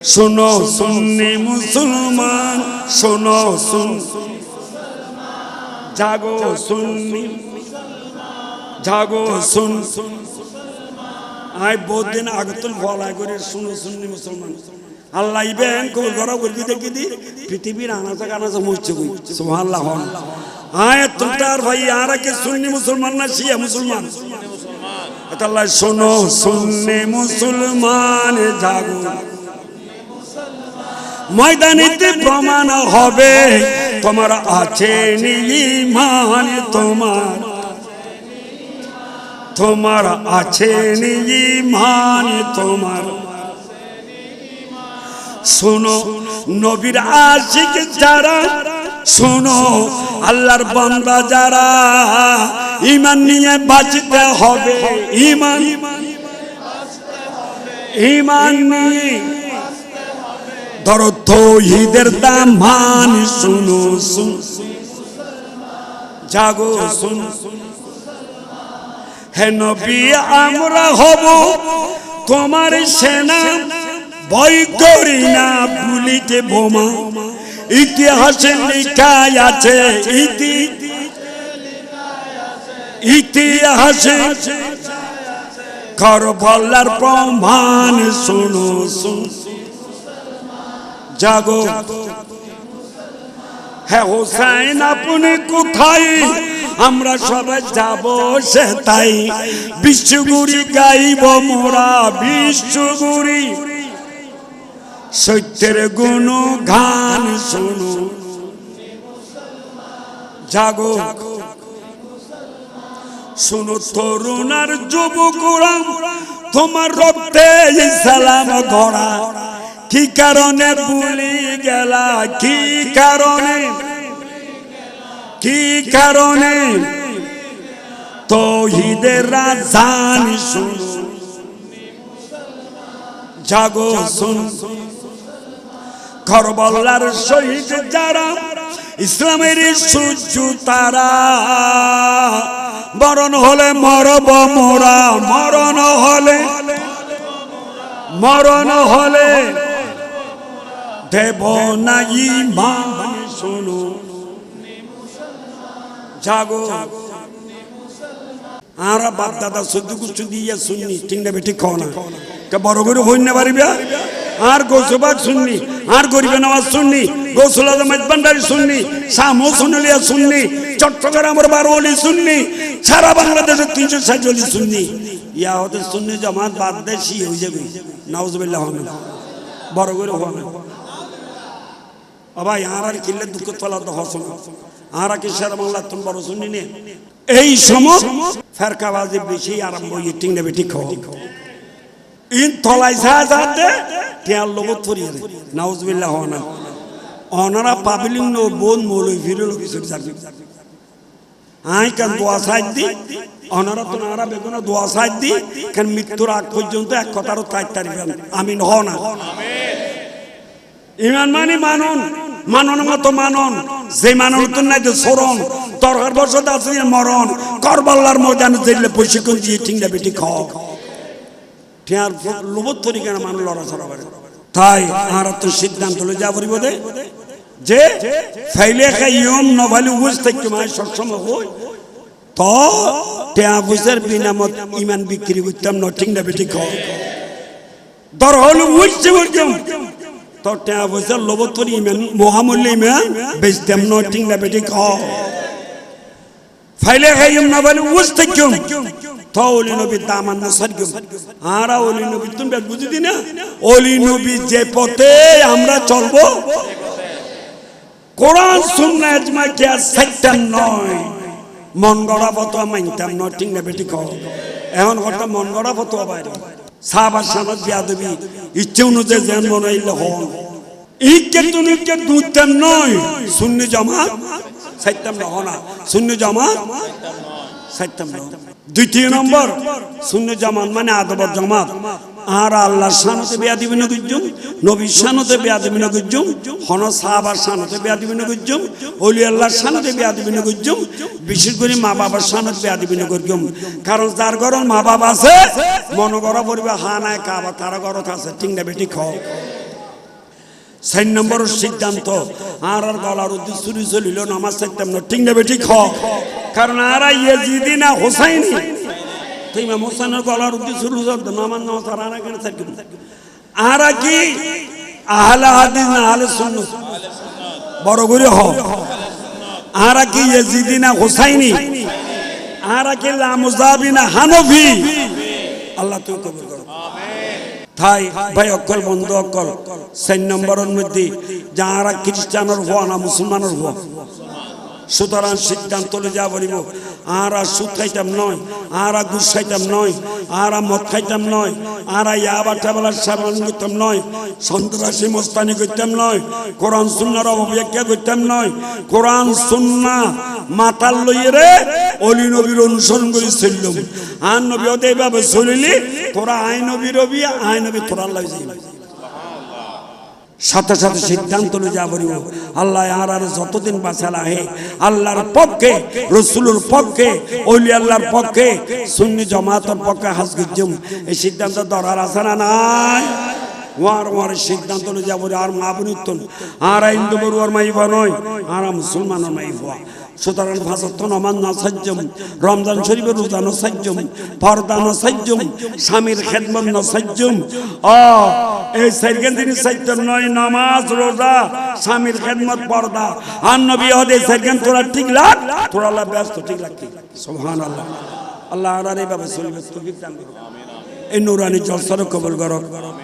শোনো, সুন্নি মুসলমান, শোনো, সুন জাগো, সুন্নি জাগো, সুন আই বহুদিন আগতুল ফলা করে শুনো, সুন্নি মুসলমান। আল্লাহ ইবেন কবুল করা করবি দেখি দি, পৃথিবীর আনাচা কানাচা মুচ্ছে কই? সুবহানাল্লাহ হন। আয় তুলতার ভাই, আর কে সুন্নি মুসলমান না শিয়া মুসলমান? এটা আল্লাহ শোনো, সুন্নি মুসলমান, জাগো। ময়দানিতে প্রমাণ হবে। তোমার আছে ইমান তোমার তোমার আছে ইমান তোমার শোনো, নবীর আশিক যারা, শোনো, আল্লাহর বান্দা যারা ইমান নিয়ে বাঁচতে হবে। ইমান ইমান নিয়ে ধরো তৌহিদের দাম, মান শুনো, শুন। জাগো, শুন। হে নবী, আমরা হব তোমার সেনা। ভয় করি না পুলিতে বোমা। ইতিহাসে লেখায় আছে, ইতি ইতিহাসে করবলার প্রমাণ শুনো, শুন। জাগো। হ্যাঁ হোসাইন, আপনি কোথায়? আমরা সবাই যাব সে তাই। বিশ্বগুরি গাইব মোরা বিশ্বগুরি সত্যের গুণ গান শুনো। জাগো। শুনো তরুণার যুবকরা তোমার রক্তে সালাম গড়া কি কারণে ভুলি গেলা? কি কারণে? কি কারণে? তৌহিদের রাজান শুন। জাগো শুন। করবল্লার শহীদ যারা, ইসলামের সূর্য তারা। মরণ হলে মরব মোরা, মরণ হলে মরণ হলে দেব না ইমান, শোনো। জাগো। আর বাপ দাদা সদ্য কুচ্ছু দিয়ে শুননি ঠিক না বেঠিক না। বড় করে হইন না পারিবা আর গোসবাক শুননি, আর গরিবে নামাজ শুননি, গোসল ভান্ডারি শুননি, শামো শুনলিয়া শুননি চট্টগ্রামের বারোলি শুননি, সারা বাংলাদেশের তিনশো ষাটলি শুননি। ইয়া হতে শুননি জমাত বাদ দেশি হয়ে যাবে। নাউজবিল্লাহ বড় করে হওয়া না ভাই আর আর কিনলে দুঃখ তোলা তো হসন। আর কি সারা বাংলা তুমি বড় শুনি নে? এই সময় ফেরকাবাজি বেশি আরম্ভ হয়ে ঠিক নেবে, ঠিক খাওয়া ইন তলাই সাহায্যে টিয়ার লোক থরিয়ে নাউজবিল্লাহ হনা অনারা পাবলিক নো বোন মৌলই ফিরল কিছু যাবি। আই কান দোয়া সাইড দি। অনারা তো নারা বেগুনা দোয়া সাইড দি। কারণ মৃত্যুর আগ পর্যন্ত এক কথারও তাই তারিবেন আমিন হ না। ইমান মানে মানুন, মানন মতো মানন। যে মানন তো নাই যে সরণ তরকার বসত আছে মরণ। করবাল্লার ময়দানে যেগুলো প্রশিক্ষণ দিয়ে ঠিংটা বেটি খাও। ঠিয়ার লোবত তরিকা মানুষ লড়াচড়া করে। তাই আর তো সিদ্ধান্ত লই যা বলিব দে। যে ফাইলে খাই ইয়ম নভালি উজ থেকে মাই সবসময় হই। তো টেয়া বুঝের বিনামত ইমান বিক্রি করতাম ন ঠিংটা বেটি খাও। দর হল উঠছে বলতাম তো টেয়া পয়সা লোভ তোর ইমেন মহামূল্য বেচতাম ন না বেটি খ ফাইলে খাইম না বলে উস থাকিম নবী দামান আরা নবী বুঝি দি না? ওলি নবী যে পথে আমরা চলবো, কোরআন সুন্নাহ ইজমা কি সাইতাম নয়। মন গড়া ফতোয়া মানতাম নয় ঠিক বেটি খ এখন কথা মন গড়া ফতোয়া বাইরে। সাহাবার দিয়া দেবি ইচ্ছে অনুযায়ী যেন মনে হন। ইকে তুনিকে দুইতাম নয়। শূন্য জমা সাইতাম না, হনা। শূন্য জমা সাইতাম না। দ্বিতীয় নম্বর শূন্য জমান মানে আদবর জামাত। আর আল্লাহর শানতে বিয়া দিবি না গুজুম নবীর শানতে বিয়া দিবি না হন সাহাবার শানতে বিয়া দিবি না গুজুম অলি আল্লাহর শানতে বিয়া দিবি না বিশেষ করে মা বাবার শানত বিয়া দিবি না গুজুম কারণ যার ঘরের মা বাবা আছে মন গড় পড়বে হা নাই কাবা, তারা ঘরত আছে, ঠিক বেটি খাও চার নম্বরের সিদ্ধান্ত, আর আর গলার উদ্দি চুরি চলিল, নামাজ চাইতাম না, ঠিক বেটি খ। কারণ আর ইয়েজিদি না হোসাইনি তুই ইমাম হোসেনের গলার উদ্দি চুরি চলতো নামাজ আর আর কেন থাকি আর কি? আহলে হাদিস না আহলে সুন্নাত বড় করে হ। আর কি ইয়েজিদি না হোসাইনি? আর কি লামুজাবি না হানফি? আল্লাহ তুই কবুল করো। তাই ভাই, অকল বন্ধু, অকল। চার নম্বরের মধ্যে যাহারা খ্রিস্টানের হওয়া না মুসলমানের হওয়া সুতরাং সিদ্ধান্ত যা বলিব। আরা সুদ খাইতাম নয়, আরা ঘুষ খাইতাম নয়, আরা মদ খাইতাম নয়, আরা ইয়াবা টাবলার সাবান করতাম নয়, সন্ত্রাসী মস্তানি করতাম নয়, কোরআন সুন্নার অপব্যাখ্যা করতাম নয়, কোরআন সুন্না মাতাল লইয়ে রে অলি নবীর অনুসরণ করে চললাম। আন নবী ওদের এইভাবে চলিলি, তোরা আই নবী রবি আই নবী তোরা যাইবি। সাথে সাথে সিদ্ধান্ত অনুযায়ী বলিব। আল্লাহ আর আর যতদিন বাঁচাল আহে আল্লাহর পক্ষে, রসুলুর পক্ষে ওলি আল্লাহর পক্ষে, সুন্নি জমাতর পক্ষে হাজ গুজুম এই সিদ্ধান্ত ধরার আছে না নাই? ওয়ার ওয়ার সিদ্ধান্ত যা আর মা বনিতন আর হিন্দু বড়ুয়ার মাইবা নয়, আর মুসলমানের মাইবা সুতরাং ভাষাত্ব নমান না সাজ্জম, রমজান শরীফের রোজা ন সাজ্জম, পর্দা ন সাজ্জম, স্বামীর খেদমত ন সাজ্জম। অ এই সাইকেন তিনি সাইতম নয়, নামাজ, রোজা, স্বামীর খেদমত, পর্দা। আর নবী হদে সাইকেন তোরা ঠিক লাগ তোরা লা ব্যস্ত, ঠিক লাগ সুবহানাল্লাহ। আল্লাহ আল্লাহ আর এই ভাবে চলবে তৌফিক দান এই নুরানি জলসার কবুল করো